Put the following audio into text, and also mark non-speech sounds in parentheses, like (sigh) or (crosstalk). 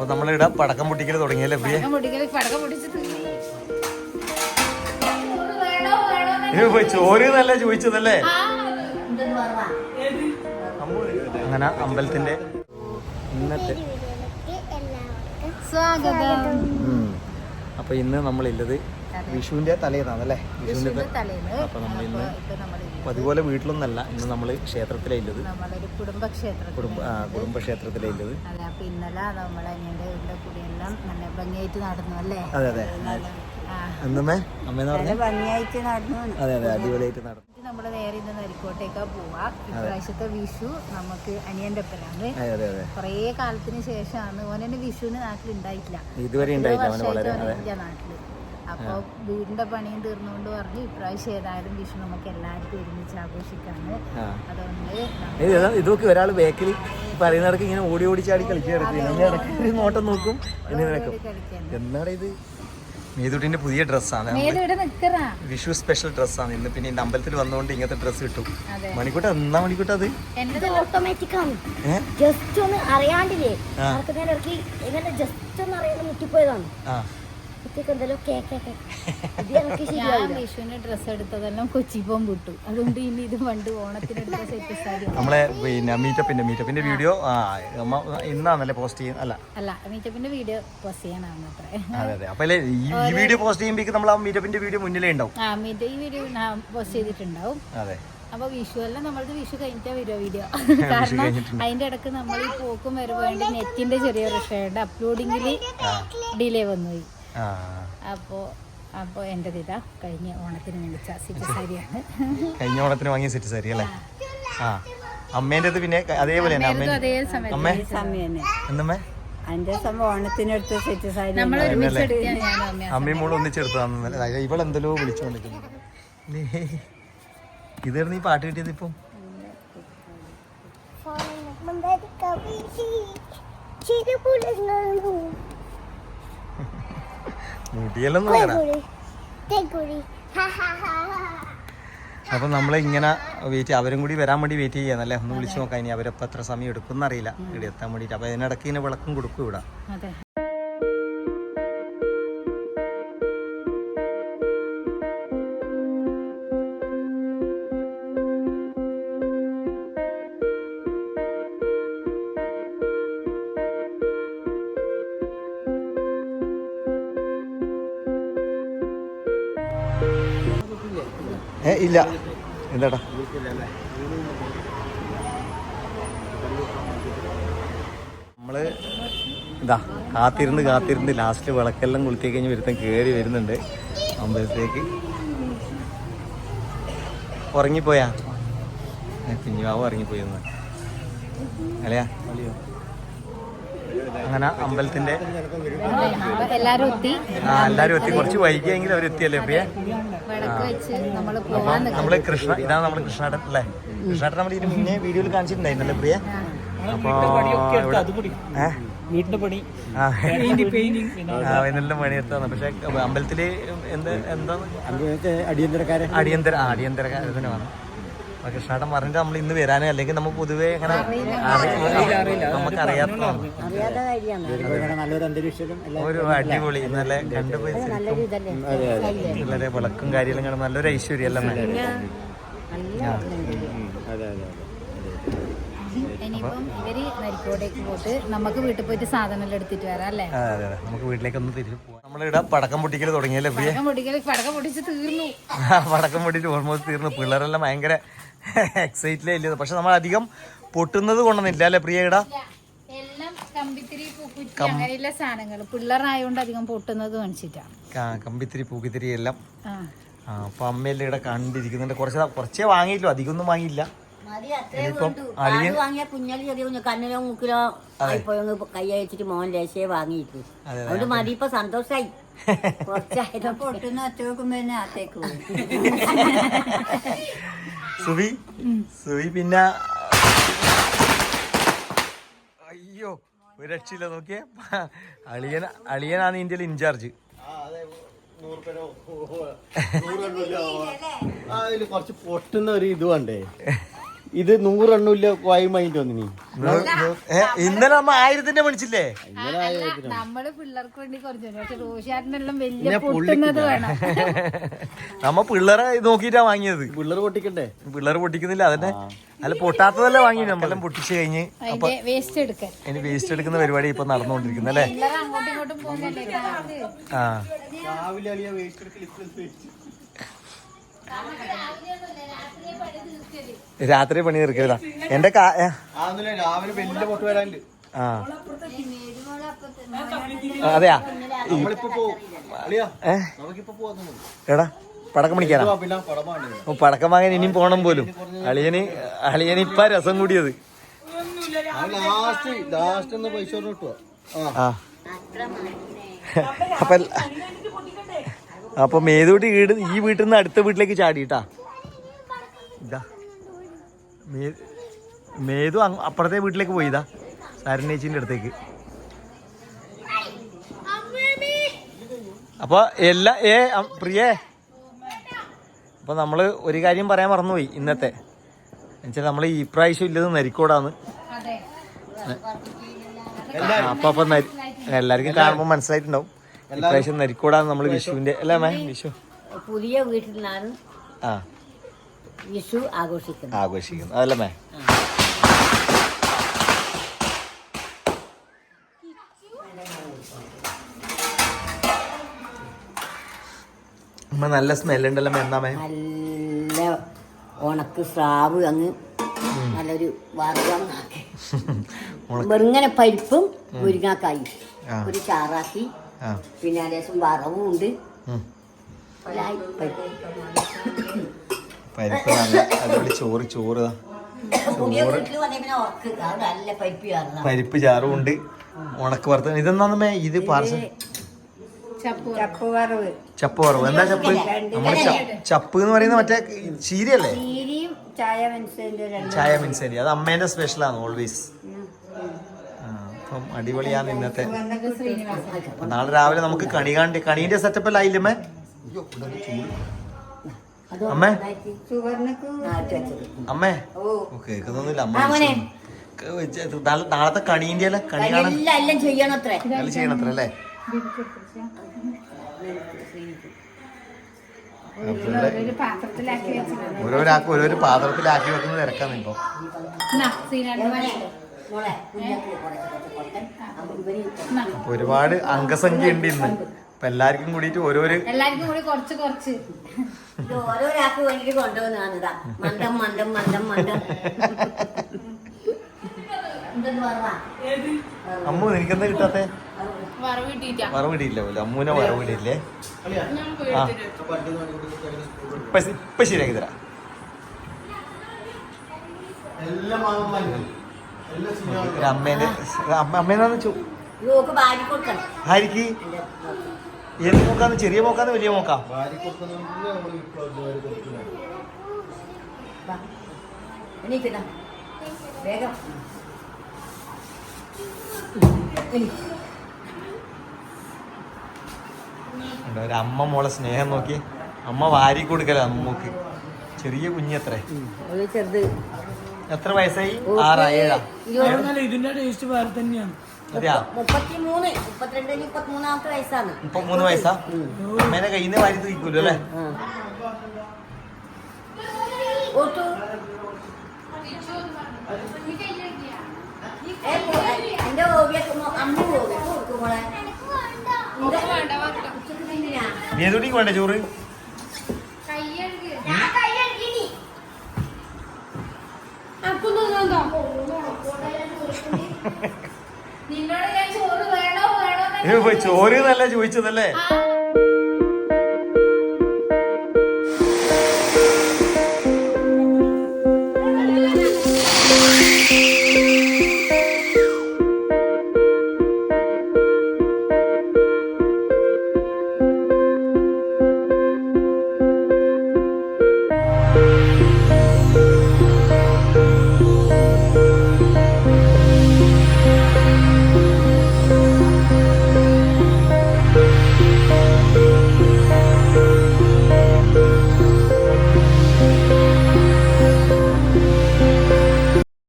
അപ്പൊ നമ്മളിവിടെ പടക്കം പൊട്ടിക്കൽ തുടങ്ങിയല്ലേ പ്രിയ? പടക്കം പടക്കം പൊട്ടിച്ചിട്ട് ഇത് ഇപ്പൊ ചോറ് നല്ല ചോദിച്ചതല്ലേ അങ്ങനെ അമ്പലത്തിന്റെ ഇന്നത്തെ സ്വാഗതം. ഉം. അപ്പൊ ഇന്ന് നമ്മളില്ലത് വിഷുവിന്റെ തലേന്നാണല്ലേ? വിഷുവിന്റെ വിഷുവിന്റെ തലേന്ന്. അപ്പൊ നമ്മൾ ഇന്ന് അതുപോലെ വീട്ടിലൊന്നല്ല ഇന്ന് നമ്മൾ ക്ഷേത്രത്തിലേ ഇല്ലത്. കുടുംബ കുടുംബക്ഷേത്രത്തിലേ ഉള്ളത് അതെ അപ്പൊ ഇന്നലെ കൂടിയെല്ലാം നല്ല ഭംഗിയായിട്ട് നടന്നു അല്ലേ അതെ. അതെ ആ. എന്നമ്മേ അമ്മേന്ന് പറഞ്ഞു? ഭംഗിയായിട്ട് നടന്നു. അതെ അതെ അടിപൊളിയായിട്ട് നടന്നു. നമ്മൾ നേരെ ഇന്ന് നരിക്കോട്ടേക്കാ പോവാ. ഇപ്രാവശ്യത്തെ വിഷു നമുക്ക് അനിയന്റെ ഒപ്പനാണ്. കുറേ കാലത്തിന് ശേഷമാണ്. ഓനെ വിഷുവിന് നാട്ടിൽ ഉണ്ടായിട്ടില്ല ഇതുവരെ ഉണ്ടായിട്ടില്ല നാട്ടിൽ. അപ്പൊ വീടിന്റെ പണിയും തീർന്നുകൊണ്ട് പറഞ്ഞു ഇപ്രാവശ്യം ഏതായാലും വിഷു നമുക്ക് എല്ലാവർക്കും ഒരുമിച്ച് ആഘോഷിക്കാണ് അതുകൊണ്ട് ഇതൊക്കെ ഒരാൾ ബാക്കിൽ പറയുന്നിടക്ക് ഇങ്ങനെ ഓടി ഓടി ചാടി കളിക്കാൻ നോട്ടം നോക്കും. എന്താണ് ഇത്? മേതുട്ടിന്റെ പുതിയ ഡ്രസ്സാണ്. വിഷു സ്പെഷ്യൽ ഡ്രസ്സാണ്. ഇന്ന് പിന്നെ എന്റെ അമ്പലത്തിൽ വന്നുകൊണ്ട് ഇങ്ങനത്തെ ഡ്രസ്സ് കിട്ടും. മണിക്കൂട്ട എന്നാ മണിക്കൂട്ട അത്? ഓട്ടോമാറ്റിക് ആണ്. ജസ്റ്റ് ഒന്ന് അറിയാണ്ടില്ലേ? ആ. എങ്ങനെ ജസ്റ്റ് ഒന്ന് അറിയാണ്ട് മുട്ടിപ്പോയതാണ്. (laughs) ഞാൻ വിഷുവിന് എടുത്തതെല്ലാം കൊച്ചി വിട്ടു അതുകൊണ്ട് ഇനി ഇത് പണ്ട് ഓണത്തിന് നമ്മളെ പിന്നെ മീറ്റപ്പിന്റെ മീറ്റപ്പിന്റെ വീഡിയോ ആ അമ്മ ഇന്നാന്നല്ലേ പോസ്റ്റ് ചെയ്യുന്നത് അല്ല. അല്ല മീറ്റപ്പിന്റെ വീഡിയോ പോസ്റ്റ് ചെയ്യാനാണ് അതെ അതെ. അപ്പൊ ഈ വീഡിയോ പോസ്റ്റ് ചെയ്യുമ്പോഴേക്ക് നമ്മൾ ആ മീറ്റപ്പിന്റെ വീഡിയോ മുന്നിലേ ഉണ്ടാവും. ആ മീറ്റ് ഈ വീഡിയോ പോസ്റ്റ് ചെയ്തിട്ടുണ്ടാവും. അതെ. അപ്പൊ വിഷു എല്ലാം നമ്മളത് വിഷു കഴിഞ്ഞാ വരുമോ വീഡിയോ കാരണം അതിന്റെ ഇടയ്ക്ക് നമ്മൾ ഈ പോക്കും വരവ് വേണ്ടി നെറ്റിന്റെ ചെറിയ പ്രശ്നമുണ്ട് അപ്ലോഡിങ്ങിൽ ഡിലേ വന്നുപോയി. ആ. അപ്പോ അപ്പോ എന്റെ ഇതാ കഴിഞ്ഞ ഓണത്തിന് മേടിച്ച സെറ്റ് സാരിയാണ്. കഴിഞ്ഞ ഓണത്തിന് വാങ്ങിയ സെറ്റ് സാരി അല്ലേ? ആ. അമ്മേന്റെ പിന്നെ അതേപോലെ തന്നെ അമ്മേ അതേ സമയത്ത് അമ്മേ സമയം എന്നമ്മേ അമ്മയും മോളും ഒന്നിച്ചെടുത്തതാണ് ഇവളെന്തല്ലോ വിളിച്ചുകൊണ്ടിരിക്കുന്നു ഇതായിരുന്നു ഈ പാട്ട് കിട്ടിയത് ഇപ്പം? മുടിയെല്ലാം നോക്കണം അപ്പൊ നമ്മൾ ഇങ്ങനെ വെയിറ്റ് അവരും കൂടി വരാൻ വേണ്ടി വെയിറ്റ് ചെയ്യാന്നല്ലേ? ഒന്ന് വിളിച്ചു നോക്കാം ഇനി അവരപ്പോ എത്ര സമയം എടുക്കും എന്നറിയില്ല ഇവിടെ എത്താൻ വേണ്ടിട്ട് അപ്പൊ അതിനിടയ്ക്ക് ഇങ്ങനെ വിളക്കും കൊടുക്കും ഇവിടെ. ഏ ഇല്ല. എന്താടാ? നമ്മൾ ഇതാ കാത്തിരുന്ന് കാത്തിരുന്ന് ലാസ്റ്റ് വിളക്കെല്ലാം കൊളുത്തി കഴിഞ്ഞ് വരുത്തം കയറി വരുന്നുണ്ട്. അമ്പലത്തേക്ക് ഉറങ്ങിപ്പോയാ? കുഞ്ഞുവാവ് ഉറങ്ങിപ്പോയെന്ന് അല്ലയാ? അങ്ങനെ അമ്പലത്തിന്റെ എല്ലാരും എത്തി. ആ എല്ലാരും എത്തി. കുറച്ച് വൈകിയെങ്കിലും അവരെത്തിയല്ലേ പ്രിയ? അപ്പൊ നമ്മൾ കൃഷ്ണ ഇതാണ് നമ്മൾ കൃഷ്ണാടൻ അല്ലേ? കൃഷ്ണാടൻ നമ്മൾ ഇതിന് മുന്നേ വീഡിയോയിൽ കാണിച്ചിട്ടുണ്ടായിരുന്നല്ലേ പ്രിയ? വീട്ടിന്റെ പണി. വൈകുന്നേരം പണിയെടുത്താണ്. പക്ഷെ അമ്പലത്തിൽ എന്ത് എന്താണ്? അടിയന്തരക്കാരെ. അടിയന്തര ആ, അടിയന്തര അപ്പൊ പറഞ്ഞിട്ട് നമ്മൾ ഇന്ന് വരാനേ അല്ലെങ്കിൽ നമുക്ക് പൊതുവെ അങ്ങനെ നമുക്ക് അറിയാത്തതാണ്. അറിയാത്ത കാര്യമാണ്. നല്ലൊരു അന്തരീക്ഷവും എല്ലാം ഒരു അടിപൊളി നല്ല ഇതല്ലേ? വളരെ വിളക്കും കാര്യങ്ങളും കാണും. നല്ലൊരു ഐശ്വര്യം അല്ല നല്ല അതെ അതെ ഇനിയിപ്പം ഇവർ നരിക്കോടേക്ക് പോയിട്ട് നമുക്ക് വീട്ടിൽ പോയിട്ട് സാധനം എടുത്തിട്ട് വരാം അല്ലേ. നമുക്ക് വീട്ടിലേക്ക് ഒന്ന് തിരിച്ചു പോവാം. നമ്മളിവിടെ പടക്കം പൊട്ടിക്കൽ തുടങ്ങിയല്ലേ പടക്കം പൊട്ടിക്കൽ പടക്കം പൊട്ടിച്ച് തീർന്നു. പടക്കം പൊട്ടിച്ച് ഓൾമോസ്റ്റ് തീർന്നു. പിള്ളേരെല്ലാം ഭയങ്കര (laughs) എക്സൈറ്റിലേ ഇല്ല. പക്ഷെ നമ്മൾ അധികം പൊട്ടുന്നത് കൊണ്ടൊന്നില്ല അല്ലേ പ്രിയയുടെ? അങ്ങനെയുള്ള സാധനങ്ങൾ. പിള്ളേരായോണ്ട് അധികം പൊട്ടുന്നത് കമ്പിത്തിരി പൂക്കിത്തിരി എല്ലാം. അപ്പൊ അമ്മയെല്ലാം ഇവിടെ കണ്ടിരിക്കുന്നുണ്ട്. കുറച്ച് കുറച്ചേ വാങ്ങിയില്ലോ. അധികം ഒന്നും വാങ്ങിയില്ല സന്തോഷായി. (laughs) പൊട്ടുന്ന ഒറ്റ വെക്കുമ്പോ (laughs) സുവി? സുവി പിന്നെ അയ്യോ ഒരു രക്ഷയില്ല നോക്കിയേ. അളിയൻ അളിയനാണ് ഇന്ത്യയിൽ ഇൻചാർജ്. കുറച്ച് പൊട്ടുന്ന ഒരു ഇത് വേണ്ടേ? ഇത് നൂറെണ്ണം ഇല്ല വായും മൈൻഡ് വന്നിനി ഇന്നലെ നമ്മ ആയിരത്തിന്റെ മേടിച്ചില്ലേ അല്ല നമ്മൾ പിള്ളേർക്ക് വേണ്ടി കുറച്ച് പക്ഷെ റോഷിയാട്ടിനെല്ലാം വലിയ പൊട്ടുന്നത് വേണം. (laughs) നമ്മ പിള്ളേരെ നോക്കിട്ടാ വാങ്ങിയത്. പിള്ളേർ പൊട്ടിക്കണ്ടേ? പിള്ളേർ പൊട്ടിക്കുന്നില്ല അതന്നെ. അല്ല പൊട്ടാത്തതല്ലേ വാങ്ങി നമ്മളെല്ലാം പൊട്ടിച്ചു കഴിഞ്ഞ് അതിന്റെ വേസ്റ്റ് എടുക്കാൻ. ഇനി വേസ്റ്റ് എടുക്കുന്ന പരിപാടി ഇപ്പൊ കാറ്റ്. ആ രാവിലെ അളിയ വേസ്റ്റ് എടുക്കൽ രാത്രി പണി തീർക്കരുതാ. എന്റെ രാവിലെ വലിയ പൊട്ട് വരാനുണ്ട്. ആ. അതെയാ? എടാ പടക്കം ഓ, പടക്കം വാങ്ങാൻ ഇനിയും പോണം പോലും. അളിയന് അളിയന് ഇപ്പൊ രസം കൂടിയത്. അപ്പൊ അപ്പൊ മേതൂട്ടി വീട് ഈ വീട്ടിൽ നിന്ന് അടുത്ത വീട്ടിലേക്ക് ചാടിട്ടാ ഇതാ. മേതു അപ്പുറത്തെ വീട്ടിലേക്ക് പോയിതാ സരണ്യേച്ചിന്റെ അടുത്തേക്ക്. അപ്പൊ എല്ലാ ഏ പ്രിയേ. അപ്പൊ നമ്മൾ ഒരു കാര്യം പറയാൻ മറന്നുപോയി ഇന്നത്തെ. എന്നുവെച്ചാൽ നമ്മൾ ഈ പ്രാവശ്യം ഇല്ലത് നരിക്കോടാന്ന്. അപ്പൊ അപ്പൊ എല്ലാവർക്കും കാണുമ്പോൾ മനസ്സിലായിട്ടുണ്ടാവും. ഇപ്രാവശ്യം നരിക്കോടാന്ന് നമ്മൾ വിഷുവിന്റെ അല്ലേ മേ വിഷു. പുതിയ വീട്ടിൽ നിന്നാണ് ആ. വിഷു ആഘോഷിക്കുന്നത്. ആഘോഷിക്കുന്നു അതല്ലേ മേ അമ്മ നല്ല സ്മെല്ലുണ്ടല്ലോ മേ എന്നാ മേ നല്ല ഉണക്ക് സ്രാവ് അങ്ങ് നല്ലൊരു വെറുങ്ങനെ പരിപ്പും മുരിങ്ങാക്കായി ഒരു ചാറാക്കി പിന്നെ ലേശം വറവും ഉണ്ട് പരിപ്പ് പരിപ്പ് ചോറ് ചോറ് പരിപ്പ് പരിപ്പ് ചാറും ഉണ്ട് ഉണക്ക് വറുത്ത ഇതെന്താന്ന് മേ ഇത് പാർസൽ? ചപ്പു വറവ്. ചപ്പ് എന്താ ചപ്പ്? നമ്മൾ ചപ്പ് എന്ന് പറയുന്നത് മറ്റേ ചീരയല്ലേ? ചീരിയും ചായ മിൻസരി ചായ മിൻസേരി അത് അമ്മേന്റെ സ്പെഷ്യലാണ് ഓൾവേസ് അപ്പം അടിപൊളിയാണ് ഇന്നത്തെ. നാളെ രാവിലെ നമുക്ക് കണി കാണി കണീന്റെ സെറ്റപ്പ് എല്ലാം ആയില്ലേ അമ്മേ? അമ്മേ? ഓ. കേൾക്കുന്നൊന്നുമില്ല അമ്മ നാളത്തെ കണീന്റെ അല്ലെ കണി കാണാൻ ചെയ്യണത്രേ. അല്ലേ? ഓരോരാക്കും പാത്രത്തിലാക്കി വെച്ചിട്ടുണ്ട്. ഓരോരാൾക്ക് ഓരോരോ പാത്രത്തിലാക്കി വെക്കുന്നത് തിരക്കാന്ന് ഇപ്പൊ. ഒരുപാട് അംഗസംഖ്യ ഉണ്ട് ഇന്ന്. അപ്പൊ എല്ലാവർക്കും കൂടിയിട്ട് ഓരോ എല്ലാവർക്കും കൂടി കുറച്ച് കുറച്ച്. ഓരോരാൾക്ക് വേണ്ടിട്ട് കൊണ്ടുവന്നതാ മണ്ടം മണ്ടം മണ്ടം മണ്ടം. എന്തെന്ന് പറഞ്ഞാ അമ്മു നിനക്കെന്താ കിട്ടാത്തെ? വറവ് പോലെ അമ്മൂനെ വറവ് ഇടിയില്ലേ ആ. ഇപ്പൊ ശരിയാക്കി തരാം. ഒരു അമ്മേന്റെ ആയിരിക്ക് ഏത് മോക്കാന്ന്? ചെറിയ മോക്കാന്ന് വലിയ മോക്കാം. ഒരു അമ്മ മോളെ സ്നേഹം നോക്കി. അമ്മ വാരി കൊടുക്കല അമ്മയ്ക്ക് ചെറിയ കുഞ്ഞത്രേ ചെറുത്. എത്ര വയസ്സായി? ആറാ ഏഴാ ഇതിന്റെ ടേസ്റ്റ് വേറെ തന്നെയാണ്. മുപ്പത്തിമൂന്ന് മുപ്പത്തിരണ്ട് മുപ്പത്തിമൂന്നാമത്തെ വയസ്സാണ്. മുപ്പത്തിമൂന്ന് വയസ്സാ? അമ്മേനെ കയ്യിൽ നിന്ന് വാരി തൂക്കൂല്ലോ അല്ലേ? എന്റെ ഓവിയൊക്കെ അമ്മ കൊടുക്കും മോളെ? ഏതുടിക്ക് വേണ്ട ചോറ്? നിന്നോട് ഞാൻ ചോറ് വേണോ വേണോ ഏ, ഇപ്പൊ ചോറ് നല്ല ചോദിച്ചതല്ലേ